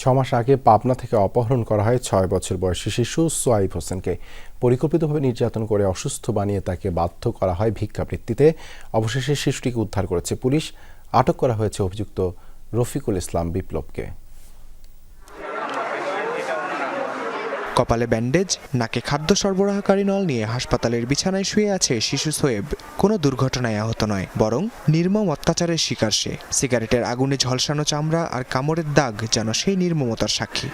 ছ মাস আগে পাবনা থেকে অপহরণ করা হয় ছয় বছর বয়সী শিশু সোয়াইব হোসেনকে। পরিকল্পিতভাবে নির্যাতন করে অসুস্থ বানিয়ে তাকে বাধ্য করা হয় ভিক্ষাবৃত্তিতে। অবশেষে শিশুটিকে উদ্ধার করেছে পুলিশ। আটক করা হয়েছে অভিযুক্ত রফিকুল ইসলাম বিপ্লবকে। কপালে ব্যান্ডেজ, নাকে খাদ্য সরবরাহকারী নল নিয়ে হাসপাতালের বিছানায় শুয়ে আছে শিশু সোয়েব। কোনো দুর্ঘটনায় আহত নয়, বরং নির্মম অত্যাচারের শিকার সে। সিগারেটের আগুনে ঝলসানো চামড়া আর কামড়ের দাগ যেন সেই নির্মমতার সাক্ষী।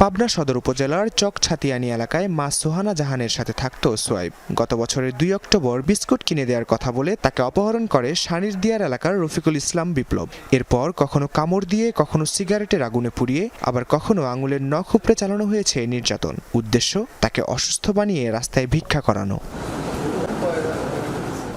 পাবনা সদর উপজেলার চক ছাতিয়ানি এলাকায় মা সোহানা জাহানের সাথে থাকত সোয়াইব। গত বছরের দুই অক্টোবর বিস্কুট কিনে দেওয়ার কথা বলে তাকে অপহরণ করে সানির দিয়ার এলাকার রফিকুল ইসলাম বিপ্লব। এরপর কখনো কামড় দিয়ে, কখনো সিগারেটের আগুনে পুড়িয়ে, আবার কখনো আঙুলের নখ উপড়ে চালানো হয়েছে নির্যাতন। উদ্দেশ্য, তাকে অসুস্থ বানিয়ে রাস্তায় ভিক্ষা করানো।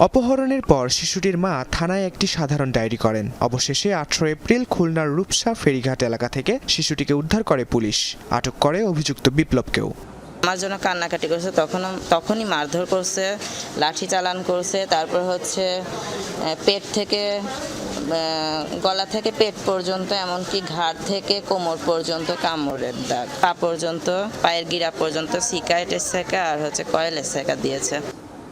অপহরণের পর শিশুটির মা থানায় একটি সাধারণ ডায়েরি করেন। অবশেষে আঠারো এপ্রিল খুলনার রূপসা ফেরিঘাট এলাকা থেকে শিশুটিকে উদ্ধার করে পুলিশ। আটক করে অভিযুক্ত বিপ্লবকেও। আমার জন্য কান্নাকাটি করছে। তখন তখনই মারধর করছে, লাঠি চালান করছে, তারপর হচ্ছে পেট থেকে গলা থেকে পেট পর্যন্ত, এমনকি ঘাড় থেকে কোমর পর্যন্ত, কামড়ের দাগ, পা পর্যন্ত, পায়ের গিরা পর্যন্ত সিকারেটের সেকা আর হচ্ছে কয়েলের সেকা দিয়েছে।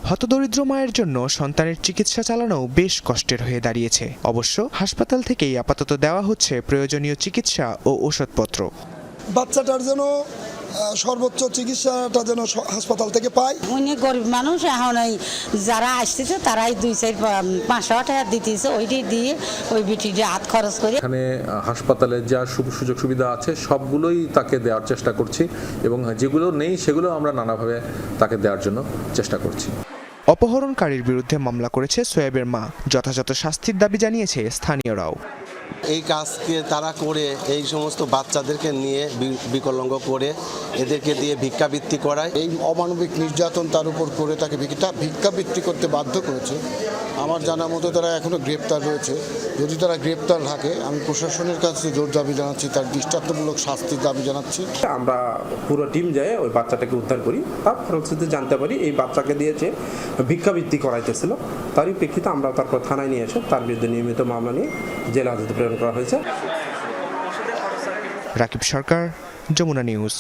হতদরিদ্র মায়ের জন্য সন্তানের চিকিৎসা চালানো বেশ কষ্টের হয়ে দাঁড়িয়েছে। অবশ্য হাসপাতাল থেকেই আপাতত দেওয়া হচ্ছে প্রয়োজনীয় চিকিৎসা ও ওষুধপত্র। বাচ্চাটার যেন সর্বোচ্চ চিকিৎসাটা যেন হাসপাতাল থেকে পায়। উনি গরিব মানুষ এখন ওই যারা আসতেছে তারাই দুই চার পাঁচশো টাকা দিতেছে ওইটি দিয়ে ওই বিটিটা হাত খরচ করে। এখানে হাসপাতালে যা সু- সুযোগ সুবিধা আছে সবগুলোই তাকে দেওয়ার চেষ্টা করছি এবং যেগুলো নেই সেগুলো আমরা নানাভাবে তাকে দেওয়ার জন্য চেষ্টা করছি। অপহরণকারীর বিরুদ্ধে মামলা করেছে সোয়েবের মা যথাযথ শাস্তির দাবি জানিয়েছে স্থানীয়রাও। এই কাজকে তারা করে এই সমস্ত বাচ্চাদেরকে নিয়ে বিকলাঙ্গ করে এদেরকে দিয়ে ভিক্ষাবৃত্তি করায়। এই অমানবিক নির্যাতন তার উপর করে তাকে ভিক্ষা ভিক্ষাবৃত্তি করতে বাধ্য করেছে। আমার জানা মতো তারা এখনও গ্রেপ্তার রয়েছে। যদি তারা গ্রেপ্তার থাকে আমি প্রশাসনের কাছে জোর দাবি জানাচ্ছি তার দৃষ্টান্তমূলক শাস্তির দাবি জানাচ্ছি। আমরা পুরো টিম যায় ওই বাচ্চাটাকে উদ্ধার করি। তার ফলশ্রুতিতে জানতে পারি এই বাচ্চাকে দিয়েছে ভিক্ষাবৃত্তি করাইতেছিল। তারই প্রেক্ষিতে আমরা তারপর থানায় নিয়ে এসে তার বিরুদ্ধে নিয়মিত মামলা নিয়ে জেলা আদালতে প্রেরণ করা হয়েছে। রাকিব সরকার, যমুনা নিউজ।